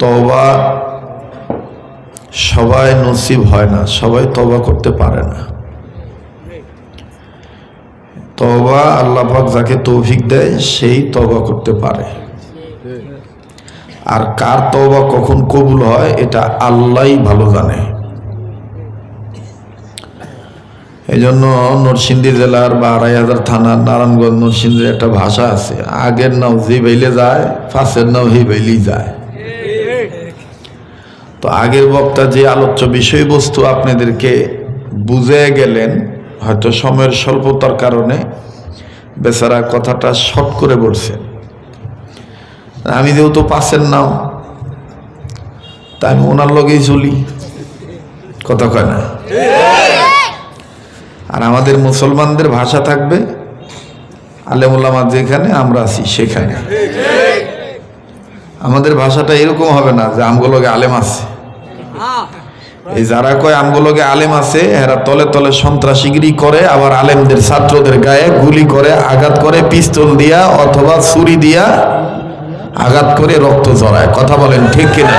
তবা সবাই নসিব হয় না, সবাই তবা করতে পারে না। তবা আল্লাহ পাক যাকে তৌফিক দেয়, সেই তবা করতে পারে। আর কার তবা কখন কবুল হয়, এটা আল্লাহই ভালো জানে। এই জন্য নরসিংদী জেলার বা আড়াই হাজার থানার নারায়ণগঞ্জ নরসিংদীর একটা ভাষা আছে, আগের নাও জি বাইলে যায় ফাঁসের নাও হি বাইলেই যায়। তো আগের বক্তা যে আলোচ্য বিষয়বস্তু আপনাদেরকে বুঝে গেলেন, হয়তো সময়ের স্বল্পতার কারণে বেচারা কথাটা শর্ট করে বলছেন আমি যেহেতু পাশের নাম, তা আমি ওনার লগেই চলি। কথা কয় না? আর আমাদের মুসলমানদের ভাষা থাকবে আলেমুল্লামা যেখানে আমরা আছি সেখানে। আমাদের ভাষাটা এরকম হবে না যে আমগুলোকে আলেম আছে। এই যারা কয় আমগুলোকে আলেম আছে এরা তলে তলে সন্ত্রাসীগিরি করে আবার আলেমদের ছাত্রদের গায়ে গুলি করে আঘাত করে পিস্তল দিয়া অথবা ছুরি দিয়া আঘাত করে রক্ত জড়ায়। কথা বলেন ঠিক কিনা?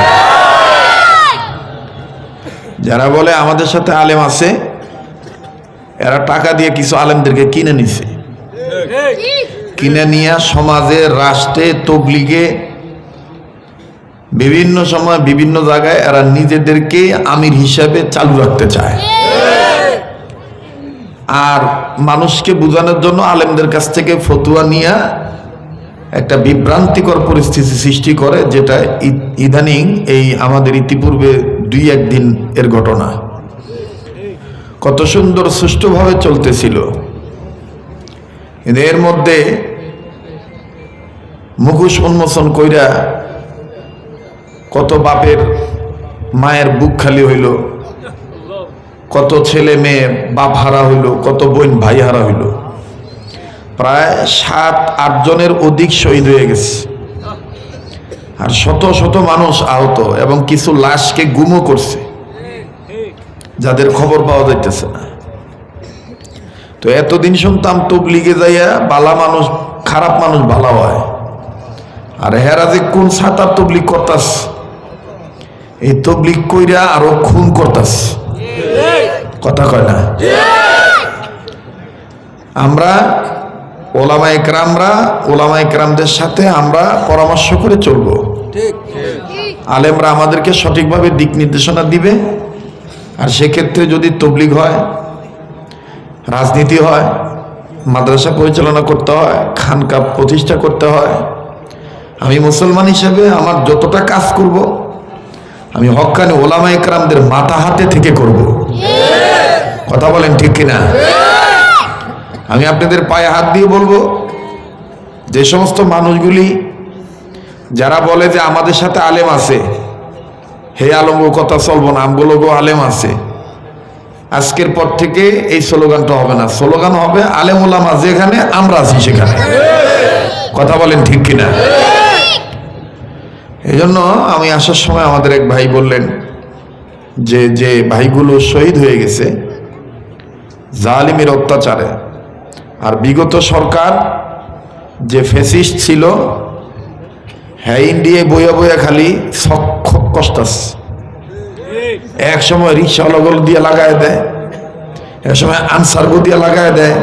যারা বলে আমাদের সাথে আলেম আছে এরা টাকা দিয়ে কিছু আলেমদেরকে কিনে নিছে। কিনে নিয়ে সমাজে রাষ্ট্রে তবলিগে বিভিন্ন সময় বিভিন্ন জায়গায় এরা নিজেদেরকে আমির হিসাবে চালু রাখতে চায়। আর মানুষকে বোঝানোর জন্য আলেমদের কাছ থেকে ফতুয়া নিয়ে একটা বিভ্রান্তিকর পরিস্থিতি সৃষ্টি করে, যেটা ইদানিং এই আমাদের ইতিপূর্বে দুই একদিন এর ঘটনা। কত সুন্দর সুষ্ঠুভাবে চলতেছিল। এর মধ্যে মুখোশ উন্মোচন কইরা কত বাপের মায়ের বুক খালি হইল, কত ছেলে মেয়ে বাপ হারা হইল, কত বোন ভাই হারা হইল। প্রায় সাত, আট জনের অধিক শহীদ হয়ে গেছে। আর শত শত মানুষ আহত এবং কিছু লাশকে গুমও করছে, যাদের খবর পাওয়া যাইতেছে না। তো এতদিন শুনতাম তবলিগে যাইয়া বালা মানুষ, খারাপ মানুষ ভালো হয়। আর হেরা যে কোন সাতার তবলিগ করতাস এই তবলিক কইরা আরও খুন করতাস। কথা কয় না? আমরা ওলামা একরামরা ওলামা একরামদের সাথে আমরা পরামর্শ করে চলবো। আলেমরা আমাদেরকে সঠিকভাবে দিক নির্দেশনা দিবে। আর সেক্ষেত্রে যদি তবলিগ হয়, রাজনীতি হয়, মাদ্রাসা পরিচালনা করতে হয়, খানকা প্রতিষ্ঠা করতে হয়, আমি মুসলমান হিসেবে আমার যতটা কাজ করব আমি হক্কানি ওলামা একরামদের মাথা হাতে থেকে করব। কথা বলেন ঠিক কিনা? আমি আপনাদের পায়ে হাত দিয়ে বলব, যে সমস্ত মানুষগুলি যারা বলে যে আমাদের সাথে আলেম আছে, হে আলম কথা চলবো না, আমগুলোগো আলেম আছে। আজকের পর থেকে এই স্লোগানটা হবে না। স্লোগান হবে, আলেম ওলামা যেখানে, আমরা আছি সেখানে। কথা বলেন ঠিক কিনা? এই জন্য আমি আসার সময় আমাদের এক ভাই বললেন যে যে ভাইগুলো শহীদ হয়ে গেছে, জালিমের অত্যাচারে। আর বিগত সরকার যে ফেসিস্ট ছিল হ্যাঁ ইন্ডিয়ায় বইয়া বইয়া খালি কষ্টাস এক সময় রিক্সা রিক্সাওয়ালাগুলো দিয়ে লাগায় দেয়, এক সময় আনসার দিয়ে লাগায় দেয়,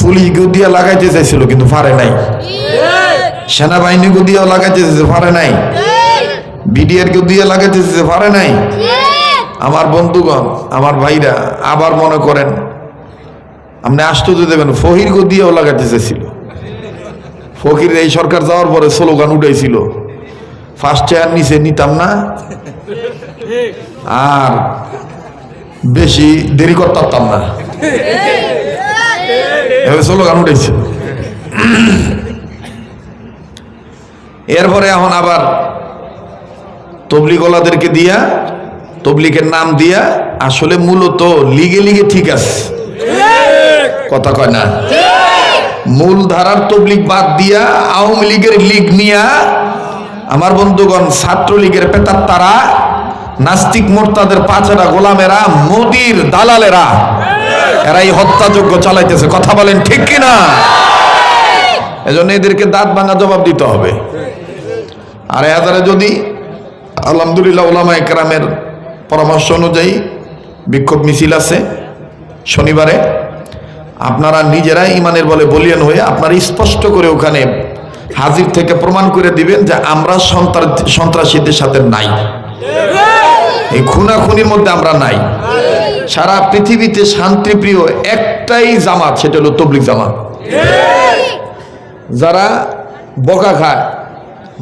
পুলিশ দিয়ে লাগাইতে চাইছিল, কিন্তু পারে নাই। সেনাবাহিনী গো দিয়ে লাগাইতে চাইছে পারে নাই। বিডিআর গো দিয়ে লাগাইতে চাইছে পারে নাই। আমার বন্ধুগণ, আমার ভাইরা, আবার মনে করেন, আপনি আশ্চর্য দেবেন ফহির গো দিয়েও লাগাইতে চাইছিল ফকির এই সরকার যাওয়ার পরে স্লোগান উঠাইছিল ফার্স্ট চেয়ার নিচে নিতাম না। আর বেশি দেরি করতাম না। এভাবে স্লোগান উঠেছিল এরপরে এখন আবার তবলিগলাদেরকে দিয়া তবলিগের নাম দিয়া আসলে মূলত লিগে লিগে ঠিক আছে। কথা কয় না? মূল ধারার তবলিগ বাদ দিয়া আওয়ামী লীগের লীগ নিয়া আমার বন্ধুগণ ছাত্রলীগের পেতার তারা নাস্তিক মোর্তাদের পাঁচেরা গোলামেরা মোদির দালালেরা এরা এই হত্যাযজ্ঞ চালাইতেছে। কথা বলেন ঠিক কিনা? এজন্য এদেরকে দাঁত ভাঙা জবাব দিতে হবে। আর এদারে যদি আলহামদুলিল্লাহ ওলামা একরামের পরামর্শ অনুযায়ী বিক্ষোভ মিছিল আছে শনিবারে, আপনারা নিজেরা ইমানের বলে বলিয়ান হয়ে আপনারা স্পষ্ট করে ওখানে হাজির থেকে প্রমাণ করে দিবেন যে আমরা সন্ত্রাসীদের সাথে নাই। এই খুনাখুনির মধ্যে আমরা নাই। সারা পৃথিবীতে শান্তিপ্রিয় একটাই জামাত, সেটা হলো তবলিক জামাত। যারা বকা খায়,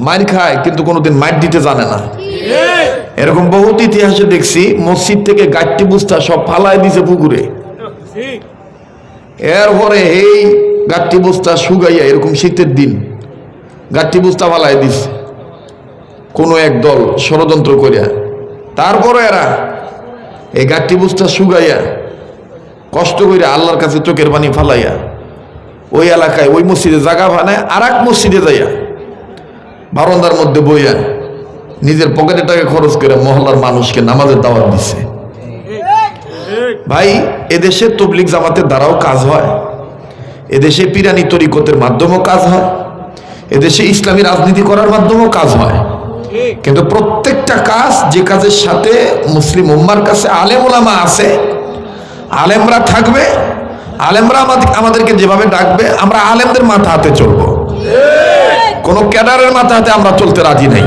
মার খায়, কিন্তু কোনোদিন মার দিতে জানে না। এরকম বহুত ইতিহাসে দেখছি, মসজিদ থেকে গাছটি বুস্তা সব ফালায় দিছে পুকুরে। এরপরে এই গাছটি বস্তা শুকাইয়া এরকম শীতের দিন গাছটি বস্তা ফালাই দিছে। কোনো এক দল ষড়যন্ত্র করিয়া। তারপরে এরা এই গাছটি বস্তা শুকাইয়া কষ্ট করে আল্লাহর কাছে চোখের পানি ফালাইয়া ওই এলাকায়, ওই মসজিদে জায়গা বানায় আর এক মসজিদে যাইয়া বারন্দার মধ্যে বইয়া নিজের পকেটে টাকা খরচ করে মহল্লার মানুষকে নামাজের দাওয়াত দিচ্ছে ভাই, এদেশে তবলিক জামাতের দ্বারাও কাজ হয়। এদেশে পিরানি তরিকতের মাধ্যমেও কাজ হয়। এদেশে ইসলামী রাজনীতি করার মাধ্যমেও কাজ হয়। কিন্তু প্রত্যেকটা কাজ যে কাজের সাথে মুসলিম উম্মার কাছে আলেম ওলামা আছে, আলেমরা থাকবে আলেমরা আমাদের আমাদেরকে যেভাবে ডাকবে, আমরা আলেমদের মাথা হাতে চলবো। কোন ক্যাডারের মাথা হাতে আমরা চলতে রাজি নাই।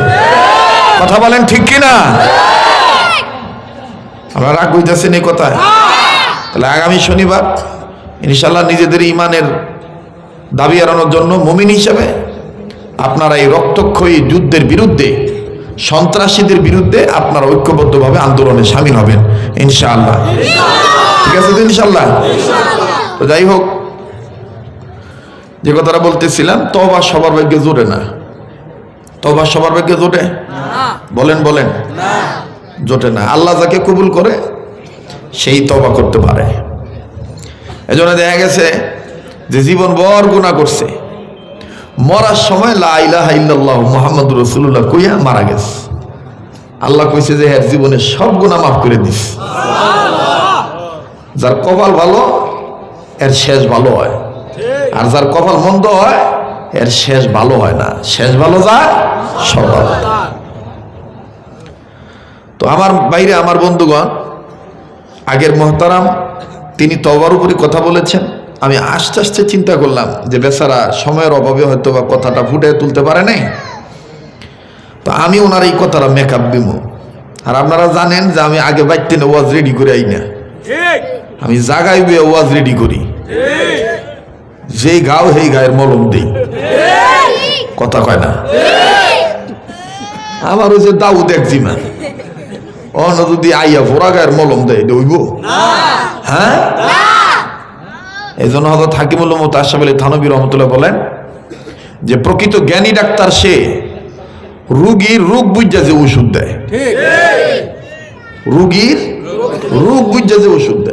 কথা বলেন ঠিক কিনা? আমরা রাগ বুঝতেছেন এই কথা তাহলে আগামী শনিবার ইনশাল্লাহ নিজেদের ইমানের দাবি এড়ানোর জন্য মুমিন হিসেবে আপনারা এই রক্তক্ষয়ী যুদ্ধের বিরুদ্ধে, সন্ত্রাসীদের বিরুদ্ধে আপনারা ঐক্যবদ্ধভাবে আন্দোলনে সামিল হবেন, ইনশাআল্লাহ। ঠিক আছে তো ইনশাল্লাহ তো যাই হোক যে কথাটা বলতেছিলাম তবা সবার ভাগ্যে জোটে না। তবা সবার ভাগ্যে জোটে? বলেন বলেন। জোটে না। আল্লাহ যাকে কবুল করে সেই তবা করতে পারে। এজন্য দেখা গেছে যে জীবন বর গুণা করছে। মরার সময় লা ইলাহা ইল্লাল্লাহ মুহাম্মদ রসুল্লাহ কইয়া মারা গেছে। আল্লাহ কইছে যে এর জীবনে সব গুণা মাফ করে দিস। যার কপাল ভালো এর শেষ ভালো হয়। আর যার কপাল মন্দ হয় এর শেষ ভালো হয় না। শেষ ভালো যায় সব তো আমার বাইরে আমার বন্ধুগণ আগের মহতারাম তিনি তবার উপরে কথা বলেছেন। আমি আস্তে আস্তে চিন্তা করলাম যে বেচারা সময়ের অভাবে হয়তো বা কথাটা ফুটে তুলতে পারে নাই। তো আমি ওনার এই কথাটা মেকআপ দিব আর আপনারা জানেন যে আমি আগে বাইতে ওয়াজ রেডি করে আই না। আমি জাগাই বিয়ে ওয়াজ রেডি করি। যেই গাও সেই গায়ের মলম দিই। কথা কয় না? আমার ওই যে দাউদ একজিমা অন্য যদি আইয়া ফোরা গায়ের মলম দেয় দইব হ্যাঁ? এই জন্য হয়তো থাকিমুল মোতাসাব আলী থানবী রহমতুল্লাহ বলেন যে প্রকৃত জ্ঞানী ডাক্তার সে রুগীর রোগ বুঝা যে ওষুধ দেয়। রুগীর রোগ বুঝা যে ওষুধ দেয়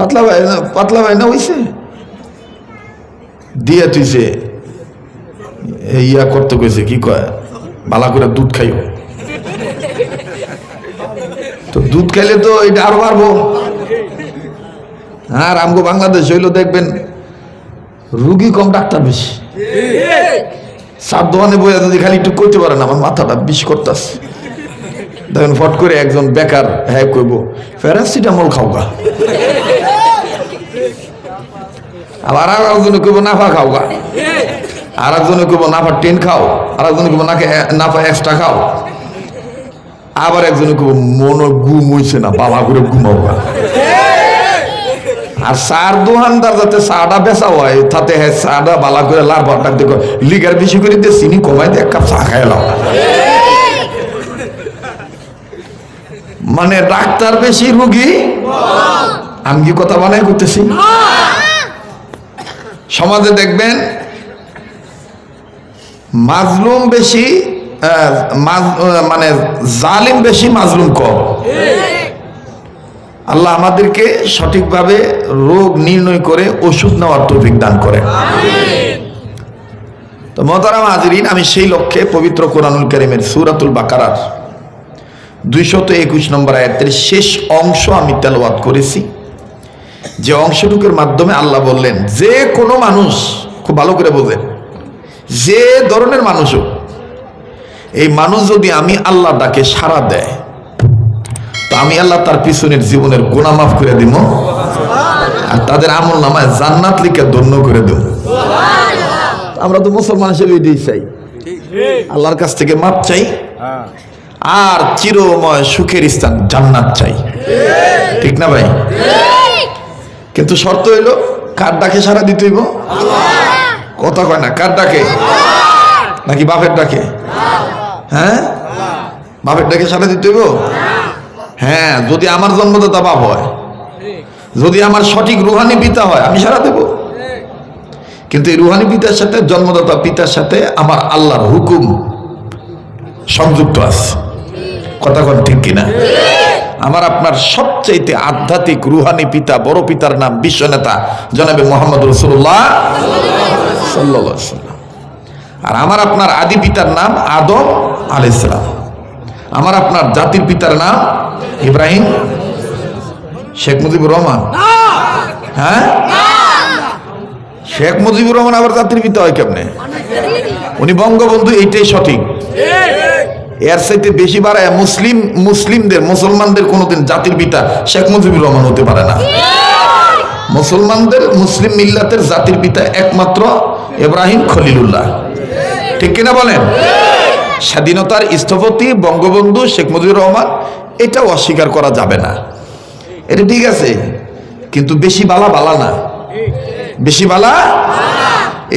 পাতলা ভাই না, পাতলা ভাই না হইছে? দিয়া তুইছে। ইয়া করতে কইছে, কি কয়? বালা করে দুধ খাইও। তো দুধ খাইলে তো এটা আরও বাড়বো। আর আমগো বাংলাদেশ হইল দেখবেন, রুগী কম, ডাক্তার বেশি। সাত দোকানে বইয়া যদি খালি একটু করতে পারে না আমার মাথাটা বিষ করতাস দেখেন ফট করে একজন বেকার হ্যাঁ কইব, প্যারাসিটামল খাওগা আবার আর একজনে কইব, নাফা খাওগা আর একজনে কইব নাফা টেন খাও। আর একজনে কইব, নাকে, নাফা এক্সট্রা খাও। আবার একজনে কইব মনে ঘুম হইছে না, বাবা করে ঘুমাওগা আর সার দোকানদার যাতে চাটা বেচা হয়, তাতে হ্যাঁ চাটা বালা করে লার ভাতটা দেখো, লিগার বেশি করে দিয়ে চিনি কমাই দিয়ে এক কাপ চা খাই লাও মানে ডাক্তার বেশি রুগী? আমি কি কথা বানাই করতেছি? সমাজে দেখবেন মাজলুম বেশি মানে জালিম বেশি, মাজলুম কম। আল্লাহ আমাদেরকে সঠিকভাবে রোগ নির্ণয় করে ওষুধ নেওয়ার তৌফিক দান করেন। তো মহতারাম হাজরিন, আমি সেই লক্ষ্যে পবিত্র কোরআনুল করিমের সুরাতুল বাকারার দুইশত একুশ নম্বর আয়াতের শেষ অংশ আমি তেলাওয়াত করেছি। যে অংশটুকুর মাধ্যমে আল্লাহ বললেন, যে কোনো মানুষ খুব ভালো করে বোঝেন, যে ধরনের মানুষ এই মানুষ যদি আমি আল্লাহ ডাকে সাড়া দেয়, তো আমি আল্লাহ তার পিছনের জীবনের গুণা মাফ করে দিব, আর তাদের আমল নামায় জান্নাত লিখে ধন্য করে দেব। আমরা তো মুসলমান হিসেবে এটাই চাই। আল্লাহর কাছ থেকে মাপ চাই, আর চিরময় সুখের স্থান জান্নাত চাই। ঠিক না ভাই? কিন্তু শর্ত হইল, কার ডাকে সারা দিতে হইব? কথা কয় না, কার ডাকে? নাকি বাপের ডাকে? হ্যাঁ? বাপের ডাকে সারা দিতে হইব? হ্যাঁ যদি আমার জন্মদাতা বাপ হয়, যদি আমার সঠিক রুহানি পিতা হয়, আমি সারা দেব। কিন্তু এই রুহানি পিতার সাথে, জন্মদাতা পিতার সাথে আমার আল্লাহর হুকুম সংযুক্ত আছে। কথা কোন ঠিক কিনা? আমার আপনার সবচাইতে আধ্যাত্মিক রুহানি পিতা, বড় পিতার নাম বিশ্ব নেতা জনাবে মোহাম্মদ রসুল্লাহ। আর আমার আপনার আদি পিতার নাম আদম আলাইসালাম আমার আপনার জাতির পিতার নাম ইব্রাহিম। শেখ মুজিবুর রহমান। হ্যাঁ? শেখ মুজিবুর রহমান আবার জাতির পিতা হয় কেমনে? উনি বঙ্গবন্ধু, এইটাই সঠিক। এর চাইতে বেশি বাড়ায় মুসলিম, মুসলিমদের, মুসলমানদের কোনোদিন জাতির পিতা শেখ মুজিবুর রহমান হতে পারে না। মুসলমানদের, মুসলিম মিল্লাতের জাতির পিতা একমাত্র ইব্রাহিম খলিলুল্লাহ। ঠিক কিনা বলেন? স্বাধীনতার স্থপতি, বঙ্গবন্ধু শেখ মুজিবুর রহমান, এটাও অস্বীকার করা যাবে না। এটা ঠিক আছে, কিন্তু বেশি বালা বালা না। বেশি বালা?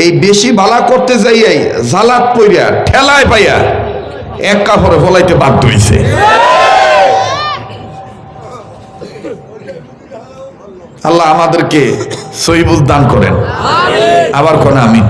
এই বেশি বালা করতে যাইয়াই জালাত পইরা, ঠেলায় পাইয়া এক কাপড়ে ফলাইতে বাধ্য হইছে। আল্লাহ আমাদেরকে সহিবুল দান করেন। আবার কোন আমি